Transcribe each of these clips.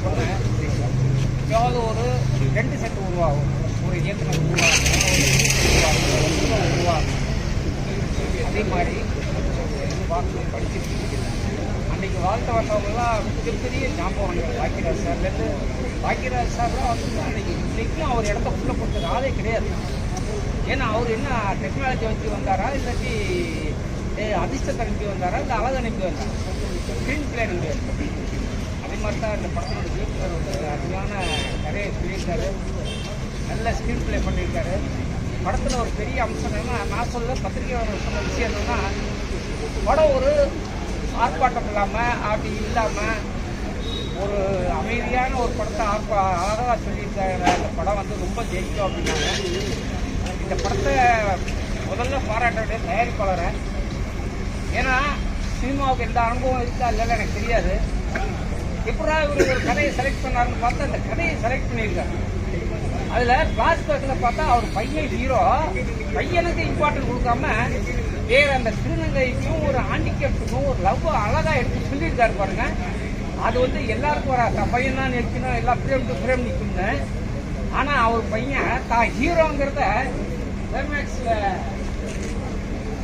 நான் சொன்னேன் ஏதாவது ஒரு ரெண்டு செட்டு உருவாகும் ஒரு இயந்திரம் உருவாகும் உருவாகும் உருவாகும் அதே மாதிரி வாழ்க்கை படிச்சுட்டு அன்றைக்கி வாழ்த்த வந்தவங்களாம் மிகப்பெரிய ஞாபகம் ஞாபகங்கள் பாக்கியராஜ் சார்லேருந்து பாக்கியராஜ் சார்லாம் வந்து அன்றைக்கி இன்றைக்கும் அவர் இடத்த உள்ளே கொடுத்த ஆளே கிடையாது ஏன்னா அவர் என்ன டெக்னாலஜி வச்சு வந்தாரா? இல்லாட்டி அதிர்ஷ்டத்தை அனுப்பி வந்தாரா இல்லை அழகு அனுப்பி வந்தாரா ஸ்க்ரீன் பிளே அனுப்பி வந்தார்? மாதிரி தான் இந்த படத்தோட இயக்குனர் வந்து அருமையான கதையை சொல்லியிருக்காரு. நல்ல ஸ்க்ரீன் ப்ளே பண்ணியிருக்காரு. படத்தில் ஒரு பெரிய அம்சம் என்னென்னா நான் சொல்ல பத்திரிகையாளர் சொன்ன விஷயம் என்னென்னா படம் ஒரு ஆர்ப்பாட்டம் இல்லாமல் அப்படி இல்லாமல் ஒரு அமைதியான ஒரு படத்தை ஆர்ப்பா அழகாக சொல்லியிருக்காரு. அந்த படம் வந்து ரொம்ப ஜெயிக்கும் அப்படின்னாங்க. இந்த படத்தை முதல்ல பாராட்ட வேண்டிய தயாரிப்பாளரை. ஏன்னா சினிமாவுக்கு எந்த அனுபவம் இருக்கா இல்லைன்னு எனக்கு தெரியாது. எப்படா இவர் ஒரு கதையை செலக்ட் பண்ணாருன்னு பார்த்தா அந்த கதையை செலக்ட் பண்ணியிருக்காரு. அதுல பிளாஸ்பேக்கில் பார்த்தா அவர் பையன் ஹீரோ பையனுக்கு இம்பார்ட்டன்ட் கொடுக்காம வேற அந்த திருநங்கைக்கும் ஒரு ஹேண்டிகேப்டுக்கும் ஒரு லவ் அழகா எடுத்து சொல்லியிருக்காரு பாருங்க. அது வந்து எல்லாருக்கும் வர தன் பையன் தான் நிற்கணும் எல்லா ஃப்ரேம் டு ஃப்ரேம் நிற்கணும்னு ஆனா அவர் பையன் தான் ஹீரோங்கிறத கிளைமேக்ஸ்ல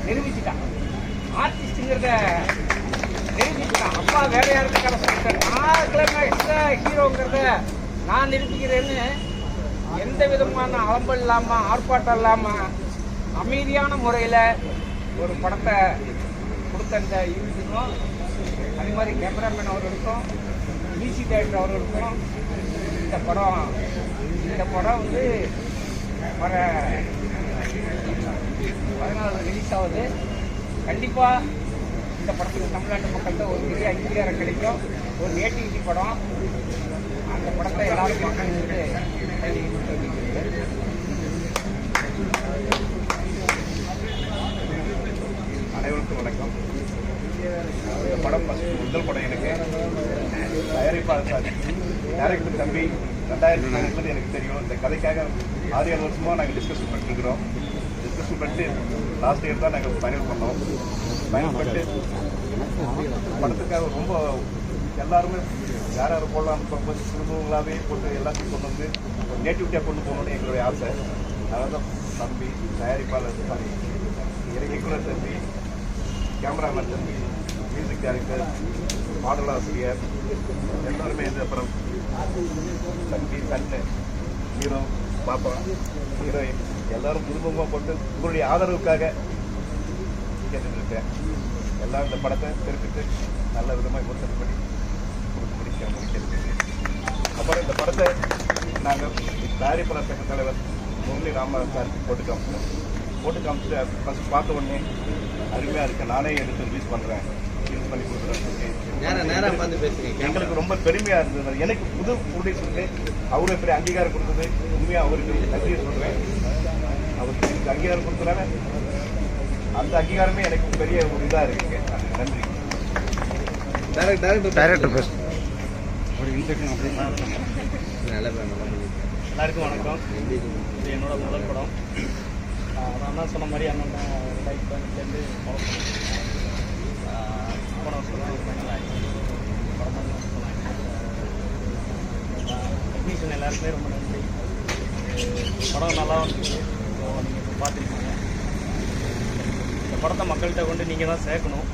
நிரூபிச்சுட்டான். ஆர்டிஸ்ட்டுங்கிறத அப்பா வேற யாருக்கு கதை நான் ஹீரோங்கிறத நான் நிரூபிக்கிறேன்னு எந்த விதமான அலம்பல் இல்லாம ஆர்ப்பாட்டம் இல்லாம அமைதியான முறையில் ஒரு படத்தை கொடுத்த இந்த யூனிட்டுக்கும் அதே மாதிரி கேமராமேன் அவர்களுக்கும் மியூசிக் டைரக்டர் அவர்களுக்கும் இந்த படம் இந்த படம் வந்து வர பதினாலு ரிலீஸ் ஆகுது. கண்டிப்பாக இந்த படத்துக்கு தமிழ்நாட்டு மக்கள்கிட்ட ஒரு பெரிய அங்கீகாரம் கிடைக்கும். ஒரு நேட்டிவிட்டி படம். அந்த படத்தை எல்லாரும் அனைவருக்கும் வணக்கம். இந்த படம் முதல் படம் எனக்கு. தயாரிப்பாளர் சார் டேரக்டர் தம்பி ரெண்டாயிரத்தி பதினெட்டுல எனக்கு தெரியும். இந்த கதைக்காக ஆறு ஏழு வருஷமா நாங்கள் டிஸ்கஸ் பண்ணிருக்கிறோம் டிஸ்கஸ் பண்ணிட்டு லாஸ்ட் இயர் தான் நாங்கள் ஃபைனல் பண்ணோம். ஃபைனல் பண்ணிட்டு படத்துக்காக ரொம்ப எல்லாருமே யார் யார் போடலாம் கொஞ்சம் குடும்பங்களாகவே போட்டு எல்லாத்தையும் கொண்டு வந்து ஒரு நேட்டிவிட்டியாக கொண்டு போகணும்னு எங்களுடைய ஆசை. அதனால தான் தம்பி தயாரிப்பாளர் சாரி இயக்குனர் தம்பி கேமராமேன் தம்பி மியூசிக் டைரக்டர் பாடலாசிரியர் எல்லாருமே இந்த அப்புறம் தம்பி தண்ணு ஹீரோ பாப்பா ஹீரோயின் எல்லாரும் குடும்பமாக போட்டு உங்களுடைய ஆதரவுக்காக கேட்டுட்டு இருக்கேன். எல்லாம் இந்த படத்தை திருப்பிட்டு நல்ல விதமாக விமர்சனம் பண்ணி கொடுத்து முடிக்க முடிக்கிறது அப்புறம் இந்த படத்தை நாங்கள் தயாரிப்பாளர் சங்க தலைவர் முரளி ராமதாஸ் சார் போட்டு காமிச்சோம் போட்டு காமிச்சிட்டு ஃபஸ்ட் பார்த்த உடனே அருமையாக இருக்கு. நானே எடுத்து ரிலீஸ் பண்ணுறேன் ரிலீஸ் பண்ணி கொடுக்குறேன் எங்களுக்கு ரொம்ப பெருமையாக இருந்தது. எனக்கு புது ப்ரொடியூசருக்கு அவரு பெரிய அங்கீகாரம் கொடுத்தது. உண்மையாக அவருக்கு நன்றியை சொல்கிறேன் அவருக்கு எனக்கு அங்கீகாரம் கொடுத்தனால அந்த அங்கீகாரமே எனக்கு பெரிய ஒரு இதாக இருக்குங்க நன்றி. டைரக்ட் டைரக்ட் டைரக்டர் பேச நல்ல படம் நல்லா பண்ணிருக்கேன் எல்லாருக்கும் வணக்கம். இது என்னோட முதல் படம். அதான் அண்ணா சொன்ன மாதிரி அண்ணன் தான் ஃபைனல் ஆயிடுச்சு படம் தான் டெக்னீஷியன் எல்லாருக்குமே ரொம்ப நன்றி. படம் நல்லா வந்துச்சு. ஸோ நீங்கள் இப்போ பார்த்துருக்கீங்க படத்தை மக்கள்கிட்ட கொண்டு நீங்கள் தான் சேர்க்கணும்.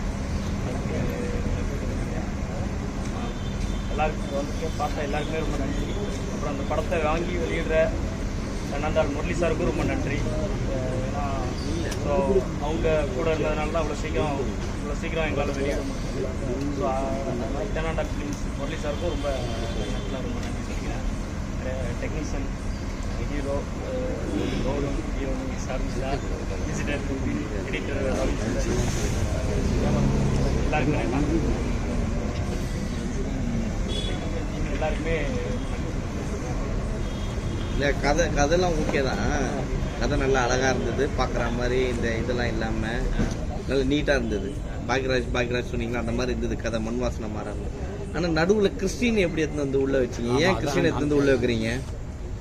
எல்லாருக்கும் வந்து பார்த்தா எல்லாருக்குமே ரொம்ப நன்றி. அப்புறம் அந்த படத்தை வாங்கி வெளியிடுற நந்தால் முரளி சாருக்கும் ரொம்ப நன்றி. ஏன்னா ஸோ அவங்க கூட இருந்ததுனால தான் அவ்வளோ சீக்கிரம் இவ்வளோ சீக்கிரம் எங்களால் வெளியிட முடியும் ஸோ இட்டனாண்டா ஃபிலிம்ஸ் முரளி சாருக்கும் ரொம்ப ரொம்ப நன்றி சொல்லிக்கிறேன். Technician hero road heroine Sharmisha visitor editor Ravi எல்லாருக்குமே நன்றி. எல்லாருக்குமே இல்லை கதை கதைலாம் ஓகே தான். கதை நல்லா அழகா இருந்தது. பார்க்குற மாதிரி இந்த இதெல்லாம் இல்லாமல் நல்லா நீட்டாக இருந்தது. பாக்யராஜ் பாக்யராஜ் சொன்னீங்களா? அந்த மாதிரி இருந்தது கதை மண் வாசனை மாறாம ஆனால் நடுவில் கிறிஸ்டின் எப்படி எடுத்துன்னு வந்து உள்ள வச்சீங்க? ஏன் கிறிஸ்டின் எடுத்து வந்து உள்ள வைக்கிறீங்க?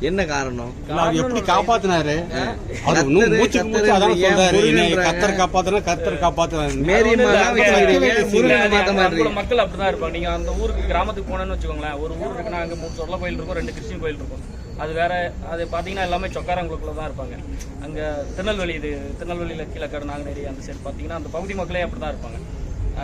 என்ன காரணம்? அவர் எப்படி காப்பாத்தினாரு? அவர் கத்தரு, காப்பாத்தினா கத்தர் காப்பாத்தினாரு மக்கள் அப்படிதான் இருப்பாங்க. நீங்க அந்த ஊருக்கு கிராமத்துக்கு போனேன்னு வச்சுக்கோங்களேன் ஒரு ஊர் இருக்குன்னா அங்க மூணு சொர்ல கோயில் இருக்கும் ரெண்டு கிறிஸ்டின் கோயில் இருக்கும். அது வேற அது பார்த்தீங்கன்னா எல்லாமே சொக்காரங்களுக்குள்ள தான் இருப்பாங்க. அங்கே திருநெல்வேலி இது திருநெல்வேலியில் கீழக்காடு நாங்குநேரி அந்த சைடு பார்த்தீங்கன்னா அந்த பகுதி மக்களே அப்படி தான் இருப்பாங்க.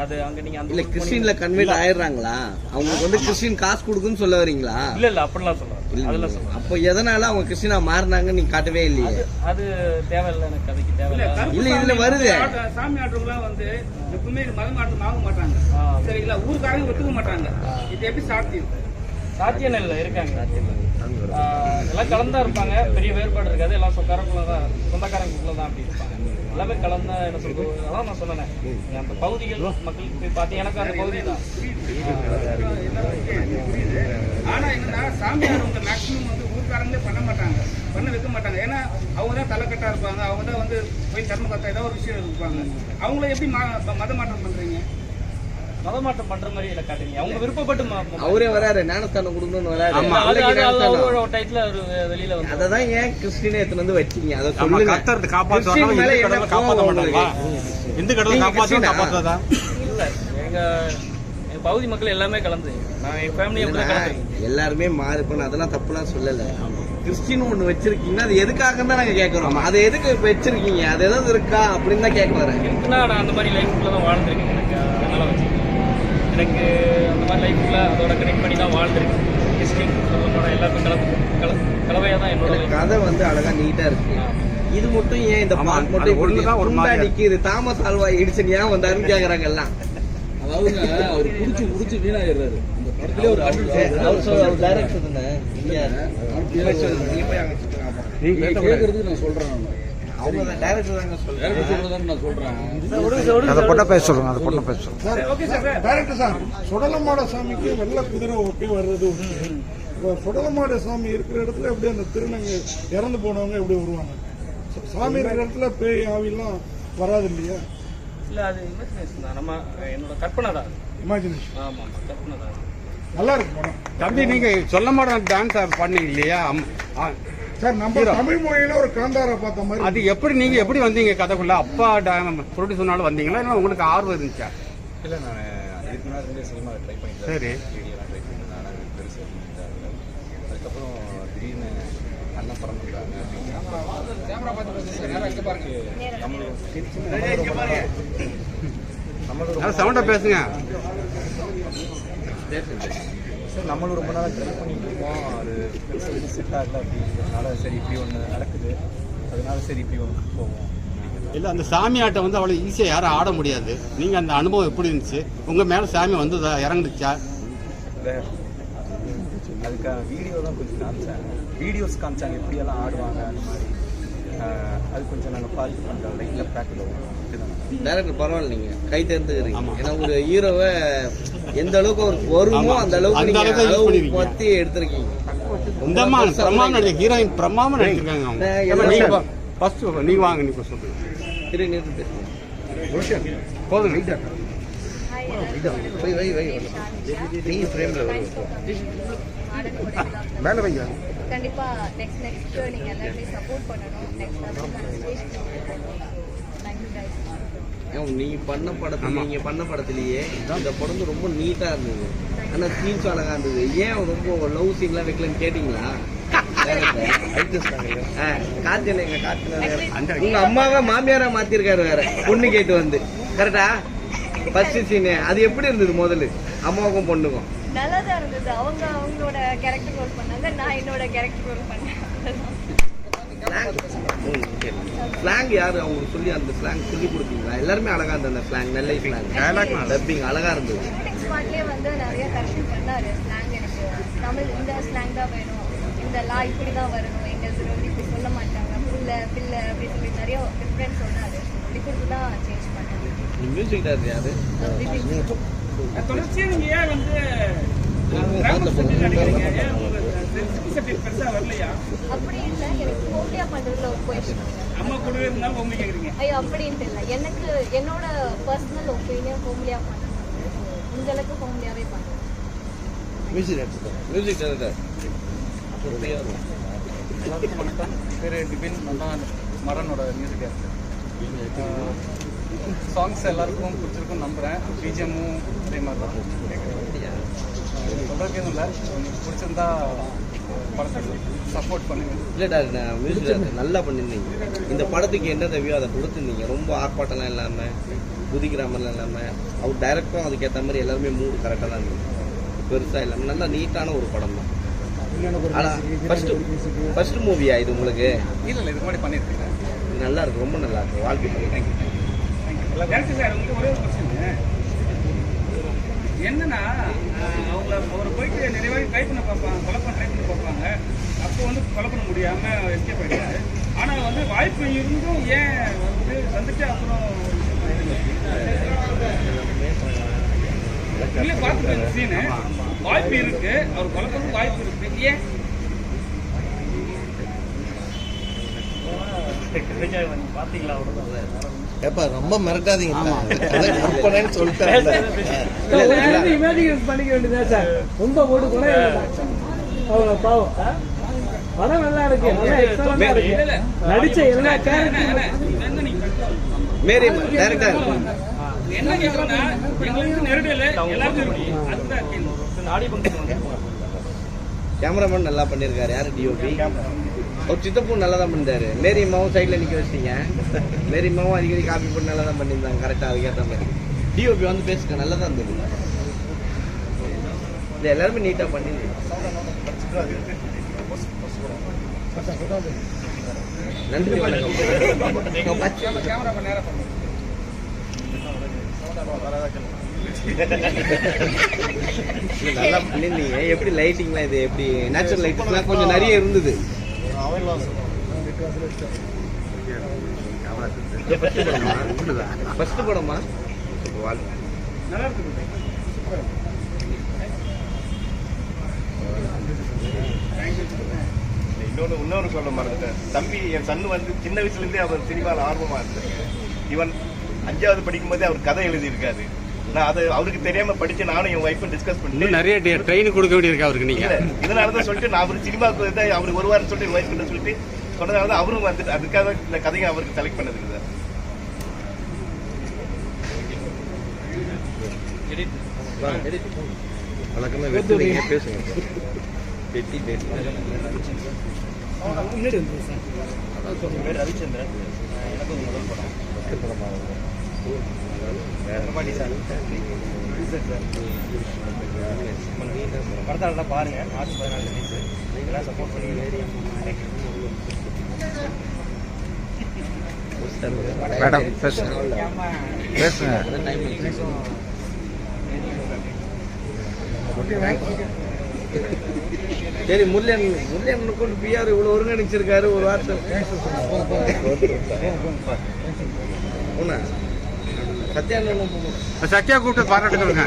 அது அங்கே நீங்கள் அந்த கிறிஸ்டின்ல கன்வெர்ட் ஆயிடுறாங்களா? அவங்களுக்கு வந்து கிறிஸ்டின் காசு கொடுக்குன்னு சொல்ல வரீங்களா? இல்ல இல்ல அப்படிலாம் சொல்லுவாங்க அதெல்லாம் அப்போ எதனால அவங்க கிறிஸ்டினா மாறினாங்கன்னு நீங்க காட்டவே இல்லையே? அது தேவையில்லை எனக்கு கதைக்கு தேவையில்லை. இல்ல இதுல வருது. சாமி ஆடுறவங்களாம் வந்து எப்பவுமே மதம் மாற்றம் ஆக மாட்டாங்க. சரிங்களா? ஊருக்காரங்க ஒத்துக்க மாட்டாங்க. இது எப்படி சாத்தியம்? சாத்தியம் இல்லை இருக்காங்க. ஆஹ் எல்லாம் கலந்தா இருப்பாங்க. பெரிய வேறுபாடு இருக்காது. எல்லாம் சொக்காரக்குள்ள தான் சொந்தக்காரங்களுக்குள்ள தான் அப்படி இருப்பாங்க. எல்லாமே கலந்தா என்ன சொல்றது? அதான் நான் சொன்னேன். அந்த பகுதிகள் மக்களுக்கு போய் பார்த்து எனக்கு அந்த பகுதி தான். ஆனா என்னன்னா சாமி ஆடுறவங்க மேக்சிமம் வந்து ஊருக்காரங்களே பண்ண மாட்டாங்க. பண்ண வைக்க மாட்டாங்க. ஏன்னா அவங்க தான் தலைக்கட்டா இருப்பாங்க. அவங்க தான் வந்து போய் தர்ம கத்தா ஏதோ ஒரு விஷயம் இருப்பாங்க. அவங்கள எப்படி மா- மத மாற்றம் பண்றீங்க? மதமாற்றம் பண்ற மாதிரி இல்லை காட்டுங்க அவங்க விருப்பப்பட்டு அவரே வராரு ஞானஸ்தானம் கொடுக்கணும்னு வராரு. டைட்டில் அவர் வெளியில வந்து அததான் ஏன் கிறிஸ்டினே எடுத்துட்டு வந்து வச்சீங்க? அதை சொல்லுங்க. கத்துறது காப்பாத்துவாங்க கிறிஸ்டின் மேல இந்து கடவுளை கிறிஸ்டினா? காப்பாற்றாதா இல்ல எங்க எங்க பகுதி மக்கள் எல்லாமே கலந்து. நான் என் ஃபேமிலி எல்லாருமே மாறி அதெல்லாம் தப்புலாம் சொல்லல. கிறிஸ்டின் ஒண்ணு வச்சிருக்கீங்கன்னா அது எதுக்காக தான் நாங்க கேக்குறோம். அதை எதுக்கு வச்சிருக்கீங்க? அது ஏதாவது இருக்கா? அப்படின்னு தான் கேட்க வரேன் இருக்குன்னா நான் அந்த மாதிரி லைஃப்ல தான் வாழ்ந்துருக்கேன். எனக்கு அந்த மாதிரி லைஃப்ல அதோட கனெக்ட் பண்ணி தான் வாழ்ந்துருக்கேன். சொல்ல போனால் எல்லாருக்கும் கலந்து கல கலவையாக தான் என்னோட. கதை வந்து அழகா நீட்டா இருக்கு. இது மட்டும் ஏன் இந்த பாட் மட்டும் ஒரு. நிக்குது? தாமஸ் ஆல்வா எடிசன் ஏன் வந்தாருன்னு கேக்குறாங்க எல்லாம். அதாவதுங்க அவர் குடிச்சு குடிச்சு வீணாயிடுறாரு இந்த படத்திலே ஒரு அவர் director தானே? நீங்க. கேட்கறதுக்கு நான் சொல்றேன் நான். அதை பொண்ணை பேச சொல்லுங்க அதை பொண்ணை பேச சொல்லுங்க. Okay sir. Director sir Sudalamada சாமிக்கு வெள்ளை குதிரை ஓட்டி வர்றது. இப்போ சுடலமாட சாமி இருக்கிற இடத்துல எப்படி அந்த திருநங்க இறந்து போனவங்க எப்படி வருவாங்க? சாமி இருக்கிற இடத்துல பேய் ஆவிலாம் வராது இல்லையா? இல்ல அது இமேஜினேஷன் தான். நம்ம என்னோட கற்பனை தான். இமேஜினேஷன் கற்பனை நல்லா இருக்கு படம். தம்பி நீங்க சொல்ல மாட்டேன் டான்ஸ் பண்ணீங்க இல்லையா? சார் நம்ம தமிழ் மொழியில ஒரு காந்தாரா பார்த்த மாதிரி அது எப்படி நீங்க எப்படி வந்தீங்க கதைக்குள்ள? அப்பா ப்ரொடியூஸ் சொன்னாலும் வந்தீங்களா? இல்லை உங்களுக்கு ஆர்வம் இருந்துச்சா? இல்லை நான் இதுக்கு முன்னாடி சினிமா ட்ரை பண்ணிட்டு சரி. ட்ரை பண்ணிட்டு அதுக்கப்புறம் திடீர்னு அண்ணன் நல்லா சவுண்டா பேசுங்க. சார் நம்மளும் ரொம்ப நாளாக ட்ரை பண்ணிட்டு இருக்கோம் அது பெருசாக செட் ஆகல அப்படின்றதுனால சரி இப்படி ஒன்று நடக்குது. அதனால சரி இப்படி ஒன்று போவோம் இல்ல அந்த சாமி ஆட்டம் வந்து அவ்வளவு ஈஸியா யாரும் ஆட முடியாது. நீங்க அந்த அனுபவம் எப்படி இருந்துச்சு? உங்க மேல சாமி வந்ததா? இறங்குச்சா? அதுக்காக வீடியோ தான் கொஞ்சம் காமிச்சாங்க. வீடியோஸ் காமிச்சாங்க எப்படியெல்லாம் ஆடுவாங்க அந்த மாதிரி. அது கொஞ்சம் நாங்கள் பார்த்து பண்ணுறோம் லைட்டில் இதுதான் டைரக்டர் பரவாயில்ல நீங்க. கை தேர்ந்துக்கிறீங்க. ஏன்னா ஒரு ஹீரோவை எந்த அளவுக்கு அவருக்கு வருமோ. அந்த அளவுக்கு நீங்க அளவு. பத்தி எடுத்திருக்கீங்க. ஹீரோயின் பிரமாம நடிச்சிருக்காங்க ஃபர்ஸ்ட் நீங்க வாங்க நீங்க சொல்லுங்க திரு நிறுத்து பேசுங்க போதுங்க வை வை வை நீ ஃப்ரேம்ல வரும். மேலே வைங்க. கண்டிப்பா நெக்ஸ்ட் நெக்ஸ்ட் நீங்க எல்லாருமே சப்போர்ட் பண்ணணும். நெக்ஸ்ட் தேங்க்யூ கைஸ் ஏன் நீங்க பண்ண படத்துல. நீங்க பண்ண படத்திலேயே இந்த படம் வந்து ரொம்ப நீட்டா இருந்தது. ஆனா சீன்ஸ் அழகா இருந்தது. ஏன் ரொம்ப லவ் சீன்லாம் வைக்கலன்னு கேட்டீங்களா? காத்தியல எங்க காத்தியல உங்க அம்மாவை மாமியாரா மாத்திருக்காரு வேற. பொண்ணு கேட்டு வந்து. கரெக்டா ஃபர்ஸ்ட் சீனு அது எப்படி இருந்தது முதல்ல? அம்மாவுக்கும் பொண்ணுக்கும். நல்லா தான் இருந்தது. அவங்க அவங்களோட கேரக்டர் ரோல் பண்ணாங்க நான் என்னோட கேரக்டர் ரோல் பண்ணேன். ஸ்லாங் யாரு? அவங்களுக்கு சொல்லி அந்த ஸ்லாங் சொல்லி கொடுத்தீங்களா? எல்லாருமே அழகா இருந்தது அந்த ஸ்லாங் நெல்லை ஸ்லாங் டப்பிங் அழகா இருந்தது. வந்து நிறைய கரெக்ஷன் பண்ணாரு ஸ்லாங் எனக்கு. தமிழ் இந்த ஸ்லாங் தான் வேணும். இந்த லா இப்படி தான் வரணும் எங்களுக்கு வந்து இப்படி சொல்ல மாட்டாங்க. புல்ல பிள்ளை அப்படி சொல்லி நிறைய டிஃப்ரெண்ட் சொன்னாரு. சொல்லி கொடுத்து தான் சேஞ்ச் பண்ணேன் மியூசிக் டைரக்டர் யாரு? தொடர்ச்சியா நீங்க ஏன் வந்து சப்ஜெக்ட் பெருசா வரலையா அப்படி இல்லை எனக்கு ஹோம்லியா பண்றதுல ஒரு கொஷின் அம்மா கூடவே இருந்தாலும் உங்க கேக்குறீங்க ஐயோ அப்படின்ட்டு இல்லை. எனக்கு என்னோட பர்சனல் ஒப்பீனியன் ஹோம்லியா பண்ணுறது இந்த அளவுக்கு ஹோம்லியாவே பண்ணுறேன் மியூசிக் மியூசிக் எல்லாருக்கும் வணக்கம் பேர் டிபின் நான் மரனோட மியூசிக் டேரக்டர் சாங்ஸ் எல்லாருக்கும் பிடிச்சிருக்கும் நம்புகிறேன் பிஜிஎம்மும் அதே மாதிரி தான் சொல்கிறதுக்கு எதுவும் இல்லை உங்களுக்கு பிடிச்சிருந்தா படத்துக்கு சப்போர்ட் பண்ணுங்க இல்லடா நான் மியூசிக் டைரக்டர் நல்லா பண்ணியிருந்தீங்க இந்த படத்துக்கு என்ன தேவையோ அதை கொடுத்துருந்தீங்க ரொம்ப ஆர்ப்பாட்டம்லாம் இல்லாமல் குதிக்கிற மாதிரிலாம் இல்லாமல் அவர் டைரக்டரும் அதுக்கேற்ற மாதிரி எல்லாருமே மூடு கரெக்டாக தான் இருந்தது பெருசாக இல்லாமல் நல்லா நீட்டான ஒரு படம் தான் ஃபஸ்ட்டு ஃபஸ்ட்டு மூவியா இது உங்களுக்கு இல்லை இல்லை இது மாதிரி பண்ணியிருக்கீங்க இது நல்லா இருக்கு. ரொம்ப நல்லா இருக்கு வாழ்க்கை தேங்க்யூ உங்களுக்கு ஒரே ஒரு கொஸ்டின் என்னன்னா அவங்கள அவரை போயிட்டு நிறைவாக ட்ரை பண்ண பார்ப்பாங்க கொலை பண்ண ட்ரை பண்ண பார்ப்பாங்க. அப்போ வந்து கொலை பண்ண முடியாம எஸ்கேப் ஆயிடுறாரு ஆனா வந்து வாய்ப்பு இருந்தும் ஏன் வந்து வந்துட்டு அப்புறம் இல்ல பார்த்துட்டு சீனு வாய்ப்பு இருக்கு. அவர் கொலை பண்ண வாய்ப்பு இருக்கு. ஏன்? விஜய் வந்து பார்த்தீங்களா? அவ்வளோதான் ஏப்பா ரொம்ப மிரட்டாதீங்க. சொல்லிட்டேன் இமேஜினேட் பண்ணிக்க வேண்டியதா சார். ரொம்ப போட்டு கூட பாவம். படம் நல்லா இருக்கு. நல்லா எக்ஸலண்டா இருக்கு. நடிச்ச எல்லா கேரக்டரும் மேரி டேரக்டர் என்ன கேட்கறேன்னா எங்களுக்கு நெருடல எல்லாருக்கும் இருக்கு அதுதான் ஃபங்க்ஷன் வந்து கேமராமேன் நல்லா பண்ணியிருக்காரு யாரு? டிஓபி அவர் சித்தப்பூ நல்லா தான் பண்ணிட்டாரு மேரி அம்மாவும் சைடில் நிற்க வச்சிட்டீங்க. மேரி அம்மாவும் அடிக்கடி காப்பி பண்ணி நல்லா தான் பண்ணியிருந்தாங்க கரெக்டாக அதுக்கேற்ற மாதிரி. டிஓபி வந்து பேசுங்க. நல்லா தான் இருந்தது. இது எல்லாருமே நீட்டாக பண்ணியிருந்தீங்க நன்றி வணக்கம். நல்லா பண்ணிருந்தீங்க. எப்படி லைட்டிங்லாம் இது? எப்படி நேச்சுரல் லைட்டிங்லாம் கொஞ்சம் நிறைய இருந்தது. ஃபர்ஸ்ட் படமா? நல்லா இருக்கு இன்னொன்று இன்னொன்று சொல்ல மறந்துட்டேன். தம்பி என் சன்னு வந்து சின்ன வயசுலேருந்தே அவர் சினிமாவில் ஆர்வமாக இருந்தார். ஈவன் அஞ்சாவது படிக்கும்போதே அவர் கதை எழுதியிருக்காரு. நான் அதை அவருக்கு தெரியாம படிச்சு நானும் என் ஒய்ஃபும் டிஸ்கஸ் பண்ணி இன்னும் நிறைய ட்ரெயின் கொடுக்க வேண்டியிருக்கு அவருக்கு நீங்க. இதனால தான் சொல்லிட்டு நான் அவர் சினிமாவுக்கு வந்து அவர் ஒரு வாரம் சொல்லிட்டு ஒய்ஃப் கிட்ட சொல்லிட்டு சொன்னதால தான் அவரும் வந்துட்டு அதுக்காக இந்த கதையை அவருக்கு செலக்ட் பண்ணதுக்கு சார் வழக்கமாக பேசுங்க. வெட்டி பேசுங்க ரவிச்சந்திரன். எனக்கும் முதல் படம். படத்தை நல்லா பாருங்க மார்ச் பதினாலு ரிலீஸ் எல்லாம் சப்போர்ட் பண்ணி மேடம் பேசுங்க பேசுங்க சரி முல்லையன் முல்லையன் கொண்டு பிஆர் இவ்வளவு ஒருங்கிணைச்சிருக்காரு ஒரு வார்த்தை சத்யா கூப்பிட்டு பாராட்டு சொல்லுங்க